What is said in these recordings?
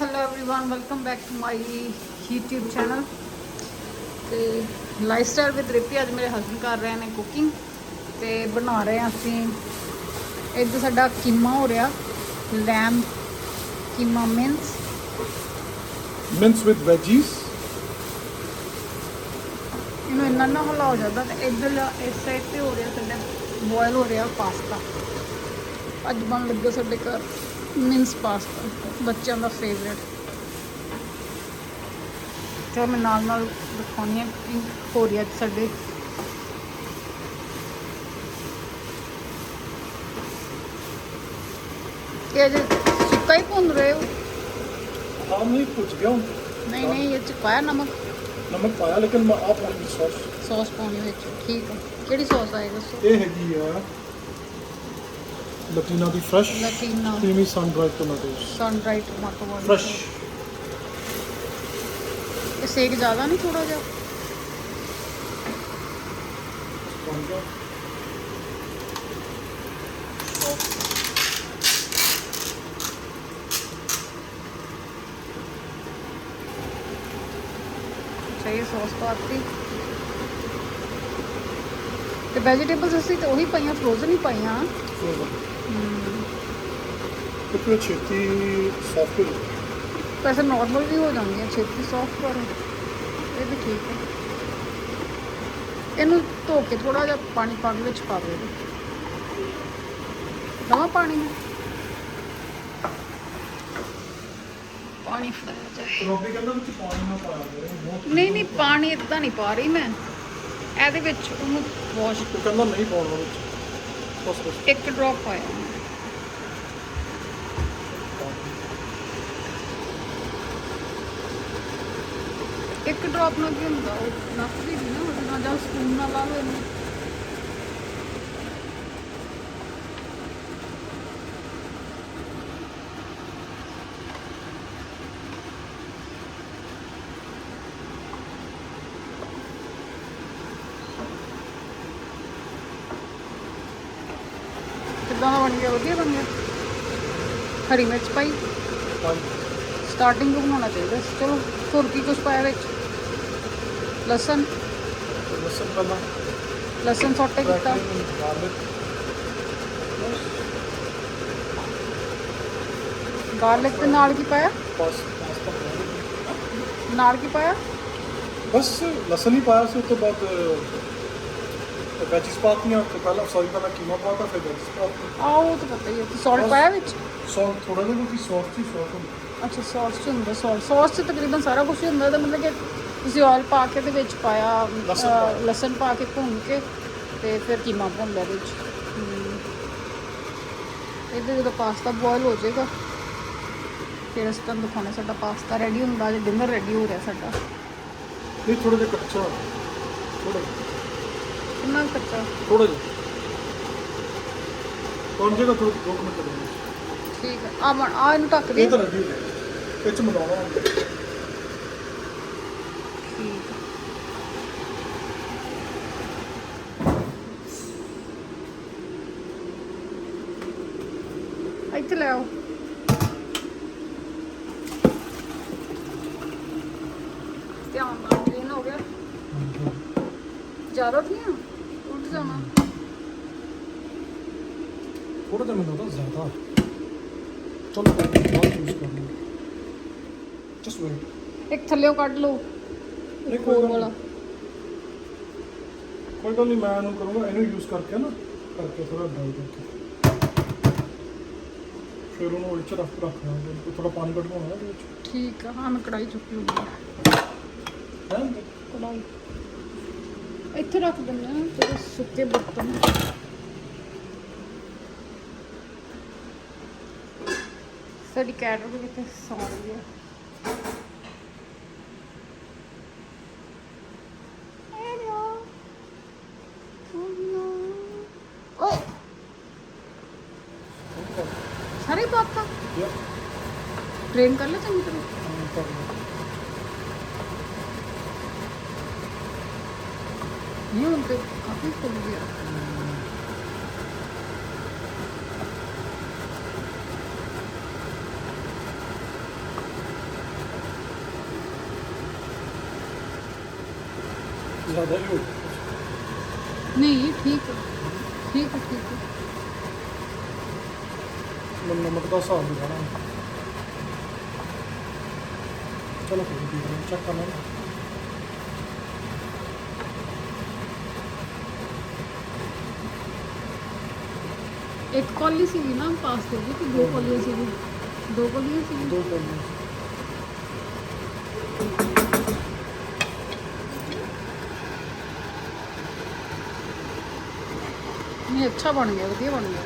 Hello everyone welcome back to my YouTube channel ਤੇ lifestyle with ਰਿਪੀ ਅੱਜ ਮੇਰੇ husband ਕਰ ਰਹੇ ਨੇ ਕੁਕਿੰਗ ਤੇ ਬਣਾ ਰਹੇ ਹਾਂ ਅਸੀਂ ਇੱਧਰ ਸਾਡਾ ਕੀਮਾ ਹੋ ਰਿਹਾ lamb keema mince mince with veggies. ਇਹਨੂੰ ਇੰਨਾ ਨਾ ਹਿਲਾਓ ਜਾਂਦਾ ਤੇ ਇੱਧਰ ਇਸ ਸਾਈਡ ਤੇ ਹੋ ਰਿਹਾ ਸਾਡਾ ਬੋਇਲ ਹੋ ਰਿਹਾ ਪਾਸਤਾ ਅੱਜ ਬਣ ਲੱਗਾ ਸਾਡੇ ਘਰ ਮਿੰਸ ਪਾਸਤਾ ਬੱਚਿਆਂ ਦਾ ਫੇਵਰੇਟ ਜੋ ਮੈਂ ਨਾਲ ਨਾਲ ਦਿਖਾਉਣੀ ਹੈ cooking ਹੋ ਰਹੀ ਹੈ ਅੱਜ ਸਾਡੇ ਇਹ ਜੇ ਸੁੱਕਾ ਹੀ ਭੁੰਨ ਰਹੇ ਹੋ हाँ नहीं पूछ गया हूँ ਨਹੀਂ ਨਹੀਂ ਇਹ ਚ ਪਾਇਆ ਨਮਕ नमक पाया लेकिन मैं आप वाली सॉस ਸੌਸ ਪਾਉਣੀ ਵਿੱਚ ਠੀਕ ਹੈ ਕਿਹੜੀ ਸੌਸ ਆਏ ਦੱਸੋ ਇਹ ਹੈਗੀ ਆ ਲਟੀਨਾ ਦੀ fresh Latina। Creamy sun dried tomatoes sun dry tomato ਵਾਲੀ ਫਰੈਸ਼ ਇਹ ਸੇਕ ਜ਼ਿਆਦਾ ਨਹੀਂ ਥੋੜਾ ਜਿਹਾ ਚਾਹੀਏ ਸੌਸ ਪਾਤੀ ਤੇ ਵੈਜੀਟੇਬਲਸ ਅਸੀਂ ਤੇ ਉਹੀ ਪਾਈਆਂ ਫਰੋਜ਼ਨ ਹੀ ਪਾਈਆਂ ਕਿਉਂਕਿ ਛੇਤੀ ਸੌਫਟ ਵੈਸੇ ਨਾਰਮਲ ਵੀ ਹੋ ਛੇਤੀ ਸੌਫਟ ਪਰ ਇਹ ਵੀ ਠੀਕ ਹੈ ਇਹਨੂੰ ਧੋ ਕੇ ਥੋੜਾ ਜਿਹਾ ਪਾਣੀ ਪਾ ਕੇ ਵਿੱਚ ਪਾ ਦਿਓ ਦਵਾ ਪਾਣੀ ਨੂੰ ਪਾਣੀ ਫੜਾਇਆ ਜਾਏ ਰੋਬੀ ਕਹਿੰਦਾ ਵਿੱਚ ਪਾਣੀ ਨਾ ਪਾਇਆ ਕਰੋ ਬਹੁਤ ਨਹੀਂ ਨਹੀਂ ਪਾਣੀ ਇਦਾਂ ਨਹੀਂ ਪਾ ਰਹੀ ਮੈਂ ਇਹਦੇ ਵਿੱਚ ਉਹਨੂੰ ਵਾਸ਼ ਉਹ ਕਹਿੰਦਾ ਨਹੀਂ ਪਾਉਣਾ ਵਿੱਚ ਬਸ ਬਸ ਇੱਕ ਡ੍ਰੌਪ ਪਾਇਆ ਇੱਕ ਡ੍ਰੌਪ ਨਾਲ ਕੀ ਹੁੰਦਾ? ਉਹ ਨੱਕਦੀ ਨਹੀਂ ਨਾ, ਉਹਦੇ ਨਾਲ ਜਾਂ ਸਪੂਨ ਨਾਲ ਲਾ ਲਓ ਇਹਨੂੰ ਕਿੱਦਾਂ ਦਾ ਬਣ ਗਿਆ ਵਧੀਆ ਬਣ ਗਿਆ ਹਰੀ ਮਿਰਚ ਪਾਈ ਪਾਣੀ ਸਟਾਰਟਿੰਗ ਤੋਂ ਬਣਾਉਣਾ ਚਾਹੀਦਾ ਸੀ। ਚਲੋ ਹੋਰ ਕੀ ਕੁਝ ਪਾਇਆ ਵਿੱਚ ਲਸਣ ਲਸਣ ਪਹਿਲਾਂ ਲਸਣ ਸੌਟੇ ਕੀਤਾ ਗਾਰਲਿਕ ਗਾਰਲਿਕ ਦੇ ਨਾਲ ਕੀ ਪਾਇਆ ਬਸ ਪਾਸਤਾ ਪਾਇਆ ਨਾਲ ਕੀ ਪਾਇਆ ਬਸ ਲਸਣ ਹੀ ਪਾਇਆ ਸੀ ਉਸ ਤੋਂ ਬਾਅਦ ਵੈਜੀਸ ਪਾਤੀਆਂ ਤੇ ਪਹਿਲਾਂ ਸੌਰੀ ਪਹਿਲਾਂ ਕੀਮਾ ਪਾਤਾ ਫਿਰ ਵੈਜੀਸ ਪਾਤੀ ਆਹ ਉਹ ਤਾਂ ਪਤਾ ਹੀ ਹੈ ਸੌਲਟ ਪਾਇਆ ਵਿੱਚ? ਸੌਸ ਥੋੜਾ ਜਿਹਾ ਕਿਉਂਕਿ ਸੌਸ ਦੀ ਸੌਸ ਹੁੰਦੀ। ਅੱਛਾ ਸੌਸ ਚ ਹੁੰਦਾ ਸੌਸ ਸੌਸ ਚ ਤਕਰੀਬਨ ਸਾਰਾ ਕੁਝ ਹੁੰਦਾ ਤਾਂ ਮਤਲਬ ਕਿ ਤੁਸੀਂ ਆਇਲ ਪਾ ਕੇ ਤੇ ਵਿੱਚ ਪਾਇਆ ਲਸਣ ਅਹ, ਪਾਇਆ। ਲਸਣ ਪਾ ਕੇ ਭੁੰਨ ਕੇ ਤੇ ਫਿਰ ਕੀਮਾ ਭੁੰਨ ਲਿਆ ਵਿੱਚ। ਹਮ। ਇਹਦੇ ਜਦੋਂ ਪਾਸਤਾ ਬੋਇਲ ਹੋ ਜਾਏਗਾ ਫਿਰ ਅਸੀਂ ਤੁਹਾਨੂੰ ਦਿਖਾਉਣਾ ਸਾਡਾ ਪਾਸਤਾ ਰੈਡੀ ਹੁੰਦਾ ਜੇ ਡਿਨਰ ਰੈਡੀ ਹੋ ਰਿਹਾ ਸਾਡਾ। ਨਹੀਂ ਥੋੜਾ ਜਿਹਾ ਕੱਚਾ। ਥੋੜਾ ਕਿੰਨਾ ਕੱਚਾ। ਥੋੜਾ ਜਿਹਾ। ਕੌਣ ਜੇਗਾ ਥੋੜਾ ਦੋ ਕੁ ਮਿੰਟ ਲੱਗਣਗੇ ਠੀਕ ਹੈ ਆ ਮਣ ਆ ਇਹਨੂੰ ਢੱਕ ਦੇ। ਇਹ ਤਾਂ ਰੈਡੀ ਹੋ ਗਿਆ ਇਹ ਚ ਮਿਲਾਉਣਾ ਹੁੰਦਾ। ਠੀਕ ਹੈ ਇੱਥੇ ਲੈ ਆਓ। ਧਿਆਨ ਨਾਲ ਕਲੀਨ ਹੋ ਗਿਆ। ਜ਼ਿਆਦਾ ਤਾਂ ਨਹੀਂ ਆ? ਉਲਟ ਜਾਣਾ ਜਿਹਾ ਮੈਨੂੰ ਲੱਗਦਾ ਜ਼ਿਆਦਾ। ਚਲੋ ਬਾਅਦ ਯੂਜ਼ ਕਰਨਾ ਜਸਟ ਵੇਟ ਇੱਕ ਥੱਲੇੋਂ ਕੱਢ ਲਓ। ਨਹੀਂ, ਇੱਕ ਕੋਈ ਹੋਰ ਗੱਲ ਵਾਲਾ। ਕੋਈ ਗੱਲ ਨਹੀਂ ਮੈਂ ਇਹਨੂੰ ਕਰੂੰਗਾ। ਇਹਨੂੰ ਯੂਜ਼ ਕਰਕੇ ਨਾ ਕਰਕੇ ਥੋੜਾ ਡਾਈ ਕਰਕੇ। ਫਿਰ ਉਹਨੂੰ ਰੱਖ ਰੱਖਣਾ ਥੋੜਾ ਪਾਣੀ ਕੱਢਵਾਉਣਾ ਇਹਦੇ ਵਿੱਚ। ਠੀਕ ਆ। ਹਾਂ ਮੈਂ ਕੜਾਈ ਚੁੱਕੀ ਹੋਈ ਆ। ਹੈ? ਕੜਾਈ ਇੱਥੇ ਰੱਖ ਦਿੰਦੇ ਆ ਜਿਹੜੇ ਸੁੱਕੇ ਬਰਤਨ। ਸਾਡੀ ਕੈਟ ਵੀ ਕਿਤੇ ਸੌਂ ਰਹੀ ਹੈ ਸਾਰੇ ਯਾ ਟ੍ਰੇਨ ਕਰ ਲੈ ਚੰਗੀ ਤਰ੍ਹਾਂ। ਨਹੀਂ ਹੁਣ ਤੇ ਕਾਫੀ ਖੁੱਲ ਗਿਆ ਨਮਕ ਦਾ ਹਿਸਾਬ ਨਹੀਂ ਜਾਣਾ ਚਲੋ ਕੋਈ ਨਹੀਂ ਚੈੱਕ ਕਰ ਇੱਕ ਕੌਲੀ ਸੀਗੀ ਨਾ ਪਾਸਤੇ ਦੀ ਕਿ ਦੋ ਕੌਲੀਆਂ ਸੀਗੀ ਦੋ ਕੌਲੀਆਂ ਸੀ ਦੋ ਕੋਲੀ ਨਹੀਂ, ਅੱਛਾ ਬਣ ਗਿਆ, ਵਧੀਆ ਬਣ ਗਿਆ।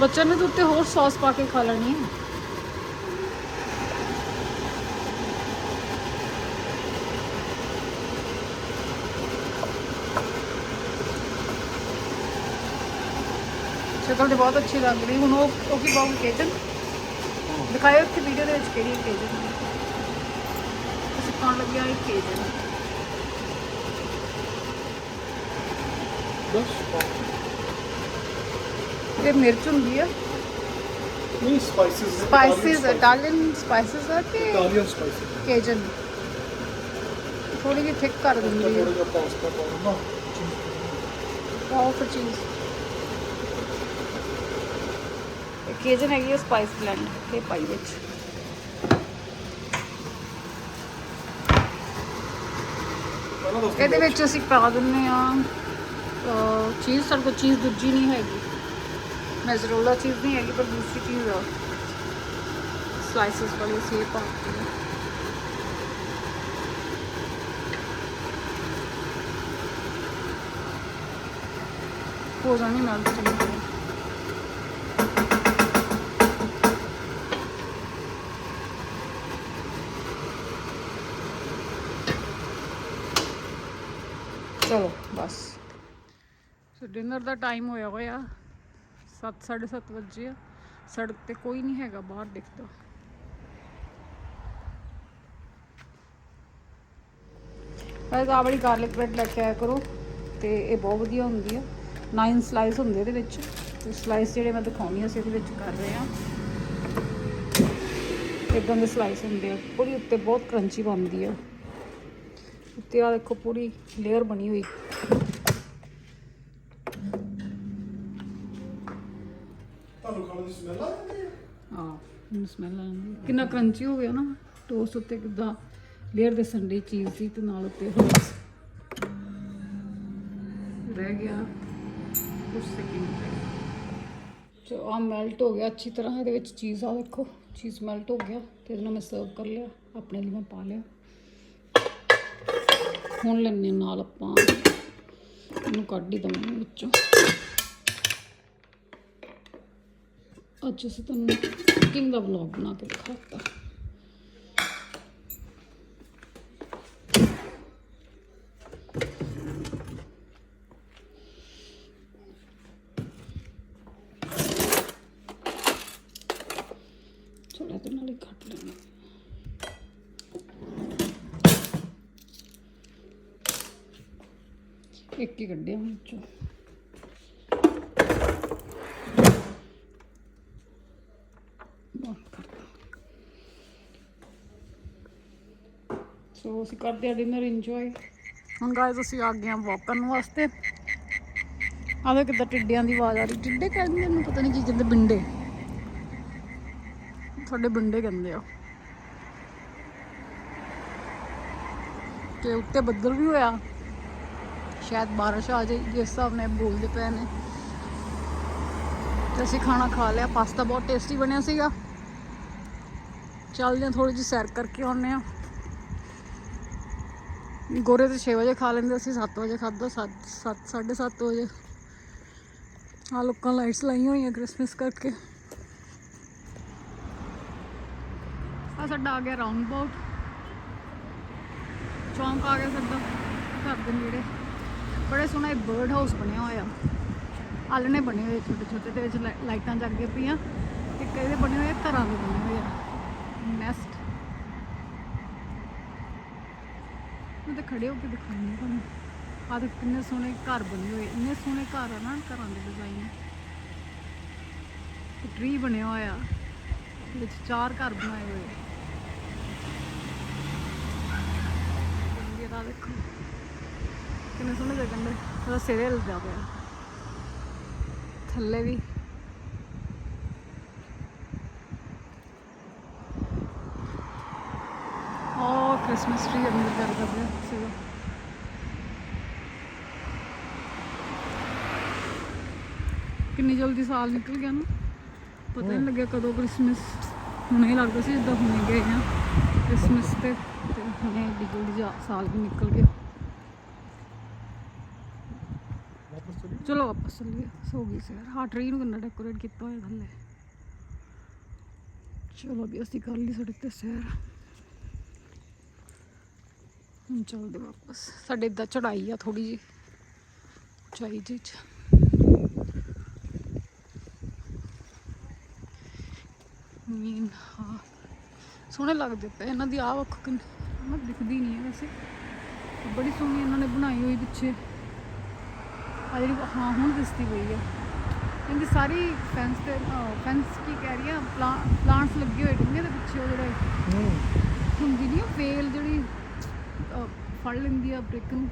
ਬੱਚਿਆਂ ਨੇ ਤਾਂ ਉੱਤੇ ਹੋਰ ਸੌਸ ਪਾ ਕੇ ਖਾ ਲੈਣੀ ਹੈ। ਸ਼ਕਲ ਤੇ ਬਹੁਤ ਅੱਛੀ ਲੱਗ ਰਹੀ ਹੁਣ ਉਹ ਉਹ ਕੀ ਬਾਉ ਕੇਜਨ? ਦਿਖਾਇਓ ਇੱਥੇ ਵੀਡੀਓ ਦੇ ਵਿੱਚ ਕਿਹੜੀ ਕੇਜਨ। ਅਸੀਂ ਖਾਣ ਲੱਗਿਆ ਇੱਕ ਕੇਜਨ। ਬਸ। ਇਹ ਮਿਰਚ ਹੁੰਦੀ ਆ। ਨਹੀਂ ਸਪਾਈਸਿਸ ਸਪਾਈਸਿਸ ਇਟਾਲੀਅਨ ਸਪਾਈਸਿਸ ਆ ਕਿ ਇਟਾਲੀਅਨ ਸਪਾਈਸਿਸ ਕੇਜਨ ਥੋੜੀ ਜਿਹੀ ਥਿਕ ਕਰ ਦਿੰਦੀ ਥੋੜਾ ਹੈ ਜਿਹਾ ਪਾਸਤਾ ਪਾਉਣਾ ਨਾ ਪਾਓ ਫਿਰ ਚੀਜ਼ ਕੇਜਨ ਹੈਗੀ ਹੈ ਸਪਾਈਸ ਬਲੈਂਡ ਇਹ ਪਾਈ ਵਿੱਚ। ਇਹਦੇ ਵਿੱਚ ਅਸੀਂ ਪਾ ਦਿੰਨੇ ਆ ਚੀਜ਼ ਸਾਡੇ ਕੋਲ ਚੀਜ਼ ਦੂਜੀ ਨਹੀਂ ਹੈਗੀ। ਮੈਜ਼ਰੋਲਾ ਚੀਜ਼ ਨਹੀਂ ਹੈਗੀ, ਪਰ ਦੂਸਰੀ ਚੀਜ਼ ਆ। ਸਲਾਈਸਸ ਵਾਲੀ ਅਸੀਂ ਇਹ ਹੋ ਜਾਣੀ ਮੈਲਟ ਚੰਗੀ ਚਲੋ, ਬਸ। ਸੋ ਡਿਨਰ ਦਾ ਟਾਈਮ ਹੋਇਆ ਹੋਇਆ। 7:30 ਵਜੇ ਆ। ਸੜਕ ਤੇ ਕੋਈ ਨਹੀਂ ਹੈਗਾ ਬਾਹਰ ਦਿਖਦਾ ਇਹ ਆ ਵਾਲੀ ਗਾਰਲਿਕ ਬ੍ਰੈਡ ਲੈ ਕੇ ਆਇਆ ਕਰੋ, ਤੇ ਇਹ ਬਹੁਤ ਵਧੀਆ ਹੁੰਦੀ ਆ। 9 ਸਲਾਈਸ ਹੁੰਦੇ ਇਹਦੇ ਵਿੱਚ। ਤੇ ਸਲਾਈਸ ਜਿਹੜੇ ਮੈਂ ਦਿਖਾਉਣੀ ਆ, ਅਸੀਂ ਇਹਦੇ ਵਿੱਚ ਕਰ ਰਹੇ ਆ। ਇਦਾਂ ਦੇ ਸਲਾਈਸ ਹੁੰਦੇ ਆ। ਪੂਰੀ ਉੱਤੇ ਬਹੁਤ ਕਰੰਚੀ ਬਣਦੀ ਆ। ਉੱਤੇ ਆ ਦੇਖੋ, ਪੂਰੀ ਲੇਅਰ ਬਣੀ ਹੋਈ। ਤੁਹਾਨੂੰ ਖਾਣ ਦੀ ਸਮੈਲ ਆ ਜਾਂਦੀ ਹੈ? ਹਾਂ, ਮੈਨੂੰ ਸਮੈਲ ਆਉਂਦੀ ਹੈ। ਕਿੰਨਾ ਕਰੰਚੀ ਹੋ ਗਿਆ ਨਾ ਟੋਸਟ ਉੱਤੇ ਕਿਦਾਂ ਲੇਅਰ ਦੇ ਸੰਡੇ ਚੀਜ਼ ਸੀ ਤੇ ਨਾਲ ਉੱਤੇ ਹੋਰ। ਰਹਿ ਗਿਆ ਕੁਝ ਸੈਕਿੰਡ ਜੋ ਆ ਮੈਲਟ ਹੋ ਗਿਆ, ਅੱਛੀ ਤਰ੍ਹਾਂ ਇਹਦੇ ਵਿੱਚ ਚੀਜ਼ ਆ ਦੇਖੋ। ਚੀਜ਼ ਮੈਲਟ ਹੋ ਗਿਆ ਤੇ ਇਹਦੇ ਨਾਲ ਮੈਂ ਸਰਵ ਕਰ ਲਿਆ, ਆਪਣੇ ਲਈ ਮੈਂ ਪਾ ਲਿਆ। ਹੁਣ ਲੈਣੇ ਨਾਲ ਆਪਾਂ, ਇਹਨੂੰ ਕੱਢ ਹੀ ਦਵਾਂਗੇ ਵਿੱਚੋਂ। ਅੱਜ ਅਸੀਂ ਤੁਹਾਨੂੰ ਕੁਕਿੰਗ ਦਾ ਵਲੌਗ ਬਣਾ ਕੇ ਦਿਖਾਤਾ। ਥੋੜਾ ਤੇ ਨਾਲ ਕੱਟ ਲੈਣਾ ਇੱਕ ਹੀ ਕੱਢਿਆ ਹੁਣ ਚੋਂ ਸੋ ਅਸੀਂ ਕਰਦੇ ਆ ਡਿਨਰ ਇੰਜੋਏ ਹੁਣ ਗਾਇਸ ਅਸੀਂ ਆ ਗਏ ਆ ਵਾਕ ਕਰਨ ਵਾਸਤੇ ਆਵੇ ਕਿੱਦਾਂ ਟਿੱਡਿਆਂ ਦੀ ਆਵਾਜ਼ ਆ ਰਹੀ। ਟਿੱਡੇ ਕਹਿੰਦੇ ਇਹਨੂੰ ਪਤਾ ਨਹੀਂ ਕੀ ਕਹਿੰਦੇ, ਬਿੰਡੇ। ਤੁਹਾਡੇ ਬਿੰਡੇ ਕਹਿੰਦੇ ਆ। ਤੇ ਉੱਤੇ ਬੱਦਲ ਵੀ ਹੋਇਆ। ਸ਼ਾਇਦ ਬਾਰਿਸ਼ ਆ ਜਾਏ, ਜਿਸ ਹਿਸਾਬ ਨਾਲ ਬੋਲਦੇ ਪਏ ਨੇ। ਤੇ ਅਸੀਂ ਖਾਣਾ ਖਾ ਲਿਆ, ਪਾਸਤਾ ਬਹੁਤ ਟੇਸਟੀ ਬਣਿਆ ਸੀਗਾ। ਚੱਲਦੇ ਹਾਂ ਥੋੜੀ ਜਿਹੀ ਸੈਰ ਕਰਕੇ ਆਉਂਦੇ ਆ ਗੋਰੇ ਤੇ 6 ਵਜੇ ਖਾ ਲੈਂਦੇ, ਅਸੀਂ 7 ਵਜੇ ਖਾਦਾ 7 7 7:30 ਵਜੇ। ਆ ਲੋਕਾਂ ਲਾਈਟਸ ਲਾਈਆਂ ਹੋਈਆਂ ਕ੍ਰਿਸਮਸ ਕਰਕੇ। ਆ ਸਾਡਾ ਆ ਗਿਆ ਰਾਉਂਡ ਅਬਾਊਟ ਚੌਂਕ ਆ ਗਿਆ ਸਾਡਾ, ਘਰ ਦੇ ਨੇੜੇ। ਬੜੇ ਸੋਹਣਾ ਇਹ ਬਰਡ ਹਾਊਸ ਬਣਿਆ ਹੋਇਆ। ਆਲਣੇ ਬਣੇ ਹੋਏ ਛੋਟੇ ਛੋਟੇ ਤੇ ਵਿੱਚ ਲਾਈ- ਲਾਈਟਾਂ ਜਗਦੀਆਂ ਪਈਆਂ। ਤੇ ਕਿਹਦੇ ਬਣੇ ਹੋਏ ਆ? ਘਰਾਂ ਦੇ ਬਣੇ ਹੋਏ ਆ। ਨੈਸਟ ਮੈਂ ਤਾਂ ਖੜੇ ਹੋ ਕੇ ਦਿਖਾਉਂਦੀ ਤੁਹਾਨੂੰ। ਆਹ ਦੇਖ ਕਿੰਨੇ ਸੋਹਣੇ ਘਰ ਬਣੇ ਹੋਏ, ਇੰਨੇ ਸੋਹਣੇ ਘਰ ਆ ਨਾ ਘਰਾਂ ਦੇ ਡਿਜ਼ਾਈਨ ਟ੍ਰੀ ਬਣਿਆ ਹੋਇਆ ਵਿੱਚ ਚਾਰ ਘਰ ਬਣਾਏ ਹੋਏ। ਆ। ਦੇਖੋ, ਕਿੰਨੇ ਸੋਹਣੇ ਲੱਗਣ ਦੇ। ਉਹਦਾ ਸਿਰੇ ਹਿਲਦਾ ਪਿਆ। ਥੱਲੇ ਵੀ ਉਹ ਕ੍ਰਿਸਮਸ ਟ੍ਰੀ ਅੰਦਰ ਕਰਦਾ ਪਿਆ ਸੀਗਾ ਕਿੰਨੀ ਜਲਦੀ ਸਾਲ ਨਿਕਲ ਗਿਆ ਨਾ? ਪਤਾ ਨਹੀਂ ਲੱਗਿਆ ਕਦੋਂ ਕ੍ਰਿਸਮਸ ਹੁਣੇ ਹੀ ਲੱਗਦਾ ਸੀ ਜਿੱਦਾਂ ਹੁਣੇ ਗਏ ਆ। ਕ੍ਰਿਸਮਸ ਤੇ ਹੁਣੇ ਜਲਦੀ ਸਾਲ ਵੀ ਨਿਕਲ ਗਿਆ। ਚਲੀ ਵਾਪਸ ਚੱਲੀਏ ਸੋ ਗਈ ਸੀ। ਯਾਰ ਹਾਂ ਟ੍ਰੀ ਨੂੰ ਕਿੰਨਾ ਡੈਕੋਰੇਟ ਕੀਤਾ ਹੋਇਆ ਥੱਲੇ ਚਲੋ ਵੀ ਅਸੀਂ ਕਰ ਲਈ ਸਾਡੇ ਤੇ ਸੈਰ। ਹੁਣ ਚੱਲਦੇ ਵਾਪਸ। ਸਾਡੇ ਇੱਦਾਂ ਚੜਾਈ ਆ ਥੋੜੀ ਜੀ ਉਚਾਈ ਜੀ ਚ ਮੀਨ ਹਾਂ। ਸੋਹਣੇ ਲੱਗਦੇ ਪਏ ਇਹਨਾਂ ਦੀ ਆਹ ਵੱਖ ਕਿੰਨੀ ਮੈਂ ਦਿਖਦੀ ਨਹੀਂ ਹੈ ਵੈਸੇ। ਬੜੀ ਸੋਹਣੀ ਇਹਨਾਂ ਨੇ ਬਣਾਈ ਹੋਈ ਪਿੱਛੇ। ਆ ਜਿਹੜੀ ਹਾਂ ਹੁਣ ਦਿਸਦੀ ਪਈ ਆ। ਇਹਦੀ ਸਾਰੀ ਫੈਂਸ ਤੇ ਫੈਂਸ ਕੀ ਕਹਿ ਰਹੀ ਆ? ਪਲਾਂਟਸ ਲੱਗੇ ਹੋਏ ਨੇ ਦੇ ਪਿੱਛੇ ਉਹ ਜਿਹੜੇ ਹੂੰ। ਹੁੰਦੀ ਨਹੀਂ ਫੇਲ ਜਿਹੜੀ ਫੜ ਲੈਂਦੀ ਆ ਬ੍ਰਿਕ ਨੂੰ।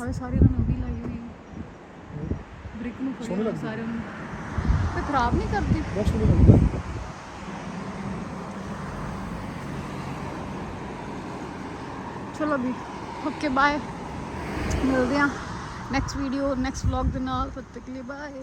ਆਵੇ ਸਾਰੀ ਇਹਨਾਂ ਨੇ ਉਹ ਵੀ ਲਾਈ ਹੋਈ। ਬ੍ਰਿਕ ਨੂੰ ਸੋਹਣੀ ਫੜਿਆ ਲੱਗਦੀ। ਸਾਰਿਆਂ ਨੂੰ। ਤੇ ਖਰਾਬ ਨਹੀਂ ਕਰਦੀ? ਬਹੁਤ ਸੋਹਣਾ ਲੱਗਦਾ। ਚਲੋ ਵੀ। ਓਕੇ ਬਾਏ ਮਿਲਦੇ ਆ ਨੈਕਸਟ ਵੀਡੀਓ ਨੈਕਸਟ ਵਲੌਗ ਦੇ ਨਾਲ। ਤਦ ਤੱਕ ਲਈ ਬਾਏ